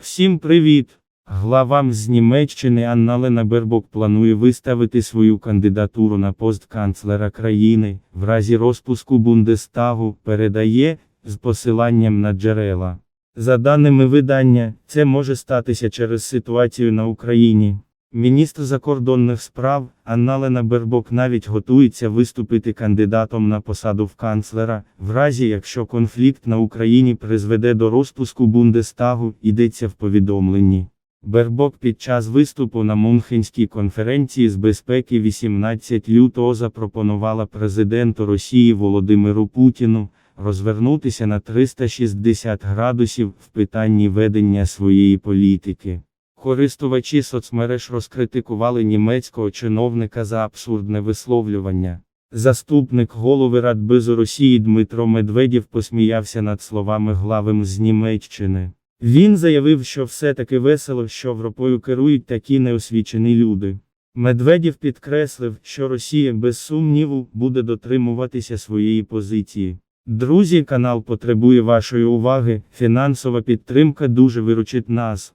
Всім привіт! Главам з Німеччини Анна-Лена Бербок планує виставити свою кандидатуру на пост канцлера країни в разі розпуску Бундестагу, передає з посиланням на джерела. За даними видання, це може статися через ситуацію на Україні. Міністр закордонних справ Анналена Бербок навіть готується виступити кандидатом на посаду в канцлера, в разі якщо конфлікт на Україні призведе до розпуску Бундестагу, йдеться в повідомленні. Бербок під час виступу на Мюнхенській конференції з безпеки 18 лютого запропонувала президенту Росії Володимиру Путіну розвернутися на 360 градусів в питанні ведення своєї політики. Користувачі соцмереж розкритикували німецького чиновника за абсурдне висловлювання. Заступник голови Радбезу Росії Дмитро Медведєв посміявся над словами главим з Німеччини. Він заявив, що все-таки весело, що Європою керують такі неосвічені люди. Медведєв підкреслив, що Росія без сумніву буде дотримуватися своєї позиції. Друзі, канал потребує вашої уваги, фінансова підтримка дуже виручить нас.